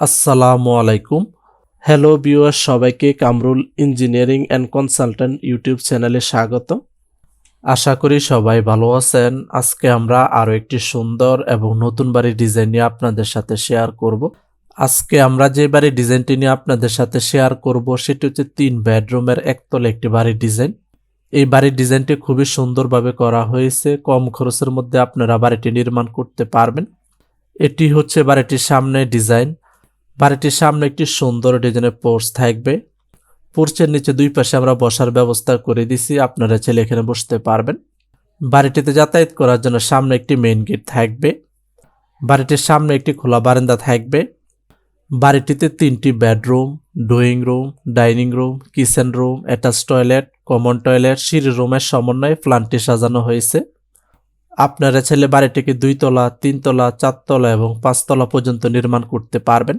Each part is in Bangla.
আসসালামু আলাইকুম। হ্যালো ভিউয়ার সবাইকে Kamrul engineering and consultant YouTube চ্যানেলে স্বাগত আশা করি সবাই ভালো আছেন। আজকে আমরা আরও একটি সুন্দর এবং নতুন বাড়ির ডিজাইন নিয়ে আপনাদের সাথে শেয়ার করব। আজকে আমরা যে বাড়ির ডিজাইনটি নিয়ে আপনাদের সাথে শেয়ার করব, সেটি হচ্ছে তিন বেডরুমের একতলা একটি বাড়ির ডিজাইন এই বাড়ির ডিজাইনটি খুবই সুন্দরভাবে করা হয়েছে। কম খরচের মধ্যে আপনারা বাড়িটি নির্মাণ করতে পারবেন। এটি হচ্ছে বাড়িটির সামনে ডিজাইন বাড়িটির সামনে একটি সুন্দর ডিজাইনের পোর্চ থাকবে। পোর্চের নিচে দুই পাশে আমরা বসার ব্যবস্থা করে দিছি, আপনারা ছেলে এখানে বসতে পারবেন। বাড়িটিতে যাতায়াত করার জন্য সামনে একটি মেইন গেট থাকবে। বাড়িটির সামনে একটি খোলা বারান্দা থাকবে। বাড়িটিতে তিনটি bedroom drawing room dining room kitchen room attach toilet common toilet সিঁড়ি রুমের সমন্বয়ে প্ল্যানটি সাজানো হয়েছে। আপনারা ছেলে বাড়িটিকে দুইতলা তিনতলা চারতলা এবং পাঁচতলা পর্যন্ত নির্মাণ করতে পারবেন।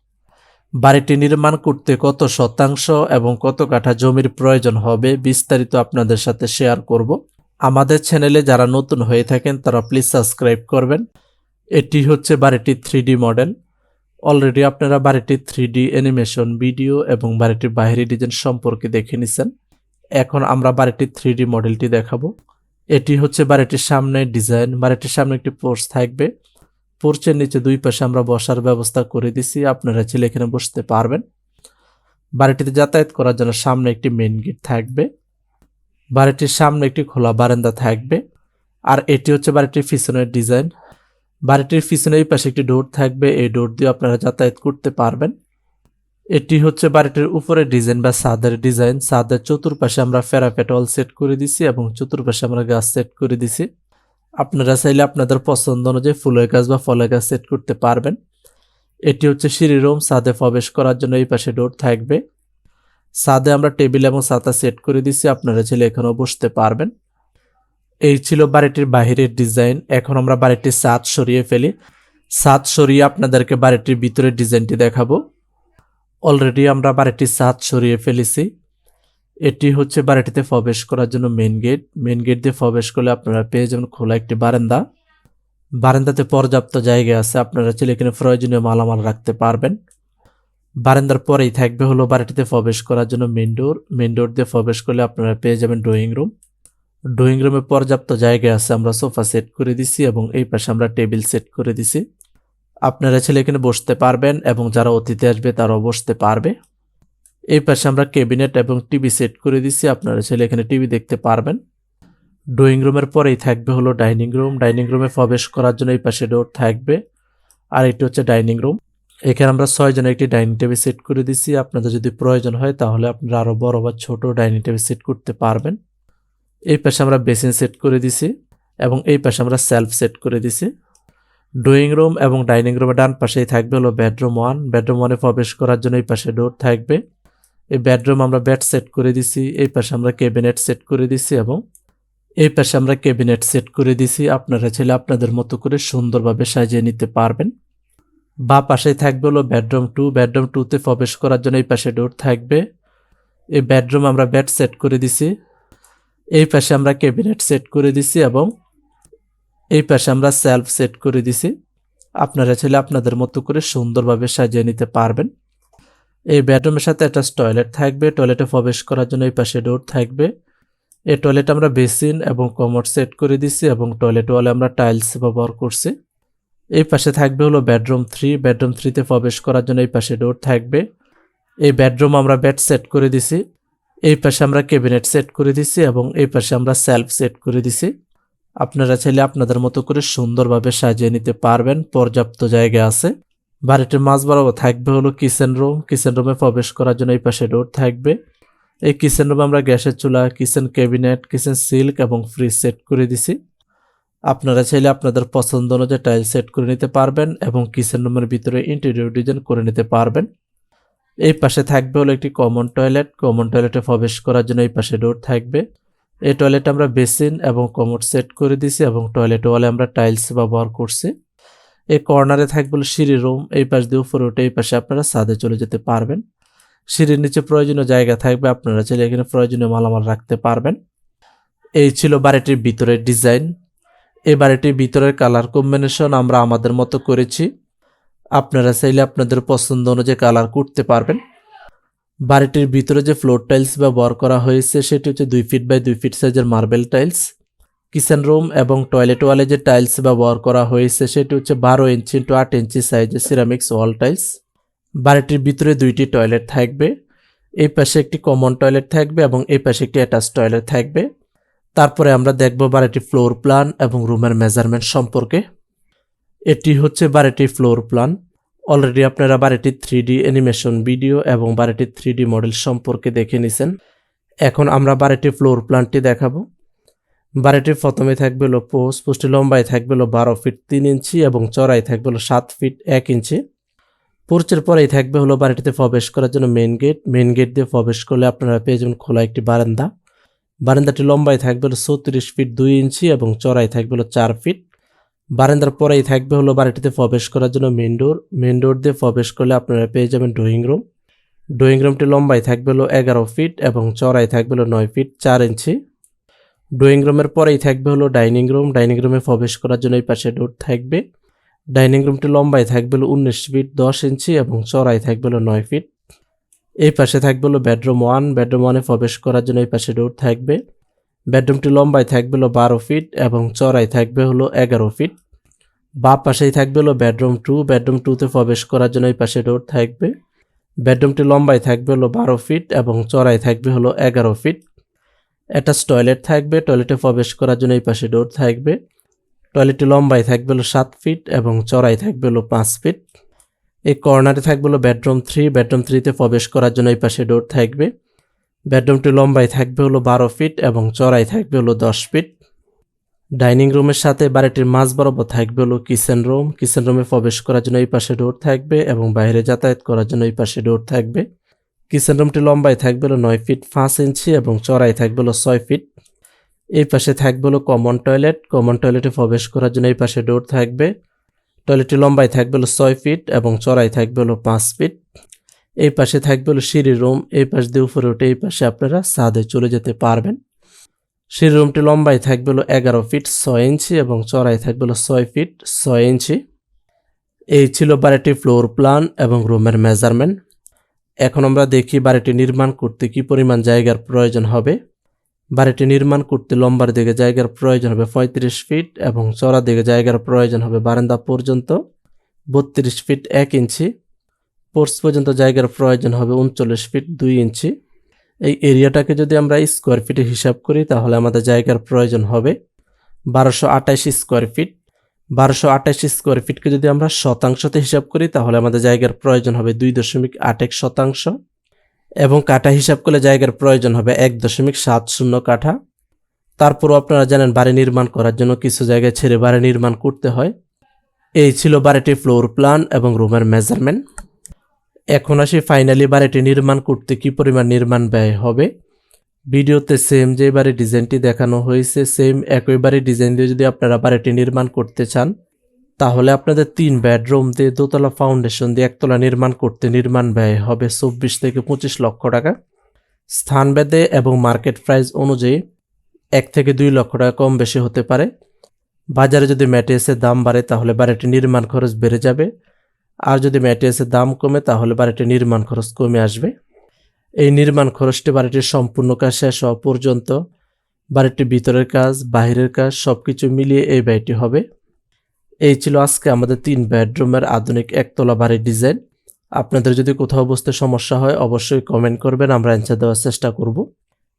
বাড়িটি নির্মাণ করতে কত শতাংশ এবং কত কাঠা জমির প্রয়োজন হবে বিস্তারিত আপনাদের সাথে শেয়ার করব। আমাদের চ্যানেলে যারা নতুন হয়ে থাকেন, তারা প্লিজ সাবস্ক্রাইব করবেন। এটি হচ্ছে বাড়িটির থ্রি মডেল। অলরেডি আপনারা বাড়িটির থ্রি অ্যানিমেশন ভিডিও এবং বাড়িটির বাহিরি ডিজাইন সম্পর্কে দেখে নিছেন। এখন আমরা বাড়িটির থ্রি মডেলটি দেখাবো। এটি হচ্ছে বাড়িটির সামনে ডিজাইন। বাড়িটির সামনে একটি পোর্চ থাকবে। পোর্চের নিচে দুই পাশে আমরা বসার ব্যবস্থা করে দিছি। আপনারা ছেলে এখানে বসতে পারবেন। বাড়িটিতে যাতায়াত করার জন্য সামনে একটি মেন গেট থাকবে। বাড়িটির সামনে একটি খোলা বারান্দা থাকবে। আর এটি হচ্ছে বাড়িটির পিছনের ডিজাইন বাড়িটির পিছনে এই পাশে একটি ডোর থাকবে। এই ডোর দিয়ে আপনারা যাতায়াত করতে পারবেন। এটি হচ্ছে বাড়িটির উপরে ডিজাইন বা ছাদের ডিজাইন সাদের চতুর্পাশে আমরা ফেরাপেটল সেট করে দিছি এবং চতুর্পাশে আমরা গাছ সেট করে দিছি। আপনারা চাইলে আপনাদের পছন্দ অনুযায়ী ফুলের গাছ বা ফলের গাছ সেট করতে পারবেন। এটি হচ্ছে সিঁড়ি রুম প্রবেশ করার জন্য এই পাশে ডোর থাকবে। ছাদে আমরা টেবিল এবং ছাতা সেট করে দিছি আপনারা চাইলে এখানেও বসতে পারবেন। এই ছিল বাড়িটির বাহিরের ডিজাইন। এখন আমরা বাড়িটির ছাদ সরিয়ে ফেলি। ছাদ সরিয়ে আপনাদেরকে বাড়িটির ভিতরের ডিজাইনটি দেখাবো। অলরেডি আমরা বাড়িটির ছাদ সরিয়ে ফেলেছি। এটি হচ্ছে বাড়িটিতে প্রবেশ করার জন্য মেন গেট মেন গেট দিয়ে প্রবেশ করলে আপনারা পেয়ে যাবেন খোলা একটি বারান্দা। বারান্দাতে পর্যাপ্ত জায়গা আছে, আপনারা চাইলে এখানে প্রয়োজনীয় মালামাল রাখতে পারবেন। বারান্দার পরেই থাকবে হলো বাড়িটিতে প্রবেশ করার জন্য মেন ডোর মেন ডোর দিয়ে প্রবেশ করলে আপনারা পেয়ে যাবেন ড্রয়িং রুম ড্রয়িং রুমে পর্যাপ্ত জায়গা আছে, আমরা সোফা সেট করে দিছি এবং এই পাশে আমরা টেবিল সেট করে দিছি। আপনারা ছেলে এখানে বসতে পারবেন এবং যারা অতিথি আসবে তারাও বসতে পারবে। এই পাশে আমরা ক্যাবিনেট এবং টিভি সেট করে দিছি। আপনারা ছেলে এখানে টিভি দেখতে পারবেন। ড্রয়িং রুমের পরেই থাকবে হলো ডাইনিং রুম। ডাইনিং রুমে প্রবেশ করার জন্য এই পাশে ডোর থাকবে। আর এটি হচ্ছে ডাইনিং রুম। এখানে আমরা ছয়জনের একটি ডাইনিং টেবিল সেট করে দিছি। আপনাদের যদি প্রয়োজন হয় তাহলে আপনারা আরও বড় বা ছোট ডাইনিং টেবিল সেট করতে পারবেন। এই পাশে আমরা বেসিন সেট করে দিছি এবং এই পাশে আমরা সেলফ সেট করে দিছি। ড্রয়িং রুম এবং ডাইনিং রুমের ডান পাশেই থাকবে হলো বেডরুম ওয়ান। বেডরুম ওয়ানে প্রবেশ করার জন্য এই পাশে ডোর থাকবে। এই বেডরুম আমরা বেড সেট করে দিছি, এই পাশে আমরা ক্যাবিনেট সেট করে দিছি এবং এই পাশে আমরা ক্যাবিনেট সেট করে দিছি। আপনারা ছেলে আপনাদের মতো করে সুন্দরভাবে সাজিয়ে নিতে পারবেন। বা পাশেই থাকবে হলো বেডরুম টু বেডরুম টুতে প্রবেশ করার জন্য এই পাশে ডোর থাকবে। এই বেডরুম আমরা বেড সেট করে দিছি। এই পাশে আমরা ক্যাবিনেট সেট করে দিছি এবং এই পাশে আমরা সেলফ সেট করে দিছি। আপনারা ছেলে আপনাদের মতো করে সুন্দরভাবে সাজিয়ে নিতে পারবেন। এই বেডরুমের সাথে একটা টয়লেট থাকবে, টয়লেটে প্রবেশ করার জন্য এই পাশে ডোর থাকবে। এই টয়লেট আমরা বেসিন এবং কমোড সেট করে দিছি এবং টয়লেট ওয়ালে আমরা টাইলস ব্যবহার করছি। এই পাশে থাকবে হলো বেডরুম থ্রি, বেডরুম থ্রিতে প্রবেশ করার জন্য এই পাশে ডোর থাকবে। এই বেডরুম আমরা বেড সেট করে দিছি, এই পাশে আমরা ক্যাবিনেট সেট করে দিছি এবং এই পাশে আমরা সেলফ সেট করে দিছি। আপনারা চাইলে আপনাদের মতো করে সুন্দরভাবে সাজিয়ে নিতে পারবেন, পর্যাপ্ত জায়গা আছে। বাড়িটির মাঝ বরাবর থাকবে হলো কিচেন রুম কিচেন রুমে প্রবেশ করার জন্য এই পাশে ডোর থাকবে। এই কিচেন রুমে আমরা গ্যাসের চুলা কিচেন ক্যাবিনেট কিচেন সিল্ক এবং ফ্রিজ সেট করে দিছি। আপনারা চাইলে আপনাদের পছন্দ অনুযায়ী টাইল সেট করে নিতে পারবেন এবং কিচেন রুমের ভিতরে ইন্টেরিয়র ডিজাইন করে নিতে পারবেন। এই পাশে থাকবে হলো একটি কমন টয়লেট কমন টয়লেটে প্রবেশ করার জন্য এই পাশে ডোর থাকবে। এই টয়লেটে আমরা বেসিন এবং কমোড সেট করে দিছি এবং টয়লেট ওয়ালে আমরা টাইলস ব্যবহার করছি। এই কর্নারে থাকবে সিঁড়ি রুম এই পাশ দিয়ে উপরে উঠে এই পাশে আপনারা ছাদে চলে যেতে পারবেন। সিঁড়ির নিচে প্রয়োজনীয় জায়গা থাকবে আপনারা চাইলে এখানে প্রয়োজনীয় মালামাল রাখতে পারবেন। এই ছিল বাড়িটির ভিতরের ডিজাইন এই বাড়িটির ভিতরের কালার কম্বিনেশন আমরা আমাদের মতো করেছি। আপনারা চাইলে আপনাদের পছন্দ অনুযায়ী কালার করতে পারবেন। বাড়িটির ভিতরে যে ফ্লোর টাইলস ব্যবহার করা হয়েছে, সেটি হচ্ছে দুই ফিট বাই দুই ফিট সাইজের মার্বেল টাইলস কিচেন রুম এবং টয়লেট ওয়ালে যে টাইলস ব্যবহার করা হয়েছে, সেটি হচ্ছে বারো ইঞ্চি টু আট ইঞ্চি সাইজের সিরামিক্স ওয়াল টাইলস বাড়িটির ভিতরে দুইটি টয়লেট থাকবে, এই পাশে একটি কমন টয়লেট থাকবে এবং এই পাশে একটি অ্যাটাচ টয়লেট থাকবে। তারপরে আমরা দেখব বাড়িটির ফ্লোর প্ল্যান এবং রুমের মেজারমেন্ট সম্পর্কে। এটি হচ্ছে বাড়িটির ফ্লোর প্ল্যান অলরেডি আপনারা বাড়িটির থ্রি ডি অ্যানিমেশন ভিডিও এবং বাড়িটির থ্রি ডি মডেল সম্পর্কে দেখে নিছেন। এখন আমরা বাড়িটির ফ্লোর প্ল্যানটি দেখাবো। বাড়িটির প্রথমে থাকবে হলো পোস্ট পোস্টটি লম্বায় থাকবে হলো বারো ফিট তিন ইঞ্চি এবং চড়াই থাকবে হলো সাত ফিট এক ইঞ্চি। পোর্চের পরেই থাকবে হলো বাড়িটিতে প্রবেশ করার জন্য মেন গেট মেন গেট দিয়ে প্রবেশ করলে আপনারা পেয়ে যাবেন খোলা একটি বারান্দা। বারান্দাটি লম্বায় থাকবে হলো চৌত্রিশ ফিট দুই ইঞ্চি এবং চড়াই থাকবে হলো চার ফিট। বারান্দার পরেই থাকবে হলো বাড়িটিতে প্রবেশ করার জন্য মেন ডোর মেন ডোর দিয়ে প্রবেশ করলে আপনারা পেয়ে যাবেন ড্রয়িং রুম ড্রয়িং রুমটি লম্বায় থাকবে হলো এগারো ফিট এবং চড়াই থাকবে হলো নয় ফিট চার ইঞ্চি। ড্রয়িং রুমের পরেই থাকবে হলো ডাইনিং রুম। ডাইনিং রুমে প্রবেশ করার জন্য এই পাশে ডোর থাকবে। ডাইনিং রুমটি লম্বায় থাকবে হলো উনিশ ফিট দশ ইঞ্চি এবং চড়াই থাকবে হলো নয় ফিট। এই পাশে থাকবে হলো বেডরুম ওয়ান। বেডরুম ওয়ানে প্রবেশ করার জন্য এই পাশে ডোর থাকবে। বেডরুমটি লম্বায় থাকবে হলো বারো ফিট এবং চড়াই থাকবে হলো এগারো ফিট। বাম পাশেই থাকবে হলো বেডরুম টু। বেডরুম টুতে প্রবেশ করার জন্য এই পাশে ডোর থাকবে। বেডরুমটি লম্বায় থাকবে হলো বারো ফিট এবং চড়াই থাকবে হলো এগারো ফিট। অ্যাটাচ টয়লেট থাকবে টয়লেটে প্রবেশ করার জন্য এই পাশে ডোর থাকবে। টয়লেটটি লম্বায় থাকবে হলো সাত ফিট এবং চড়াই থাকবে হলো পাঁচ ফিট এই কর্নারে থাকবে হলো বেডরুম থ্রি বেডরুম থ্রিতে প্রবেশ করার জন্য এই পাশে ডোর থাকবে। বেডরুমটি লম্বায় থাকবে হলো বারো ফিট এবং চড়াই থাকবে হলো দশ ফিট ডাইনিং রুমের সাথে বাড়িটির মাঝ বরাবর থাকবে হলো কিচেন রুম কিচেন রুমে প্রবেশ করার জন্য এই পাশে ডোর থাকবে এবং বাইরে যাতায়াত করার জন্য এই পাশে ডোর থাকবে। কিচেন রুমটি লম্বায় থাকবে হলো নয় ফিট পাঁচ ইঞ্চি এবং চড়াই থাকবে হলো ছয় ফিট। এই পাশে থাকবে হলো কমন টয়লেট কমন টয়লেটে প্রবেশ করার জন্য এই পাশে ডোর থাকবে। টয়লেটটি লম্বায় থাকবে হলো ছয় ফিট এবং চড়াই থাকবে হলো পাঁচ ফিট। এই পাশে থাকবে হলো সিঁড়ি রুম এই পাশ দিয়ে উপরে উঠে এই পাশে আপনারা ছাদে চলে যেতে পারবেন। সিঁড়ি রুমটি লম্বায় থাকবে হলো এগারো ফিট ছয় ইঞ্চি এবং চড়াই থাকবে হলো ছয় ফিট ছয় ইঞ্চি। এই ছিল বাড়িটির ফ্লোর প্ল্যান এবং রুমের মেজারমেন্ট এখন আমরা দেখি বাড়িটি নির্মাণ করতে কি পরিমাণ জায়গার প্রয়োজন হবে। বাড়িটি নির্মাণ করতে লম্বার দিকে জায়গার প্রয়োজন হবে পঁয়ত্রিশ ফিট এবং চড়া দিকে জায়গার প্রয়োজন হবে বারান্দা পর্যন্ত বত্রিশ ফিট এক ইঞ্চি। পোর্স পর্যন্ত জায়গার প্রয়োজন হবে উনচল্লিশ ফিট দুই ইঞ্চি। এই এরিয়াটাকে যদি আমরা স্কোয়ার ফিটে হিসাব করি তাহলে আমাদের জায়গার প্রয়োজন হবে বারোশো আঠাশ স্কোয়ার ফিট। বারোশো আঠাশ স্কোয়ার ফিটকে যদি আমরা শতাংশতে হিসাব করি, তাহলে আমাদের জায়গার প্রয়োজন হবে দুই দশমিক আট এক শতাংশ এবং কাঠা হিসাব করলে জায়গার প্রয়োজন হবে এক দশমিক সাত শূন্য কাঠা। তারপরও আপনারা জানেন, বাড়ি নির্মাণ করার জন্য কিছু জায়গায় ছেড়ে বাড়ি নির্মাণ করতে হয়। এই ছিল বাড়িটির ফ্লোর প্ল্যান এবং রুমের মেজারমেন্ট এখন আসি ফাইনালি বাড়িটি নির্মাণ করতে কি পরিমাণ নির্মাণ ব্যয় হবে? ভিডিওতে সেম যে বাড়ির ডিজাইনটি দেখানো হয়েছে সেম একই বাড়ির ডিজাইন দিয়ে যদি আপনারা বাড়িটি নির্মাণ করতে চান, তাহলে আপনাদের তিন বেডরুম দিয়ে দোতলা ফাউন্ডেশন দিয়ে একতলা নির্মাণ করতে নির্মাণ ব্যয় হবে চব্বিশ থেকে পঁচিশ লক্ষ টাকা। স্থানভেদে এবং মার্কেট প্রাইস অনুযায়ী এক থেকে দুই লক্ষ টাকা কম বেশি হতে পারে। বাজারে যদি ম্যাটেরিয়ালসের দাম বাড়ে, তাহলে বাড়িটি নির্মাণ খরচ বেড়ে যাবে। আর যদি ম্যাটেরিয়ালসের দাম কমে, তাহলে বাড়িটির নির্মাণ খরচ কমে আসবে। এই নির্মাণ খরচটি বাড়িটির সম্পূর্ণ কাজ শেষ হওয়া পর্যন্ত, বাড়িটির ভিতরের কাজ, বাহিরের কাজ সব কিছু মিলিয়ে এই ব্যয়টি হবে। এই ছিল আজকে আমাদের তিন বেডরুমের আধুনিক একতলা বাড়ির ডিজাইন। আপনাদের যদি কোথাও বসতে সমস্যা হয়, অবশ্যই কমেন্ট করবেন, আমরা অ্যান্সার দেওয়ার চেষ্টা করব।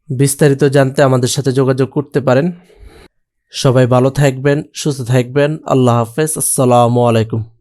বিস্তারিত জানতে আমাদের সাথে যোগাযোগ করতে পারেন। সবাই ভালো থাকবেন, সুস্থ থাকবেন। আল্লাহ হাফেজ, আসসালামু আলাইকুম।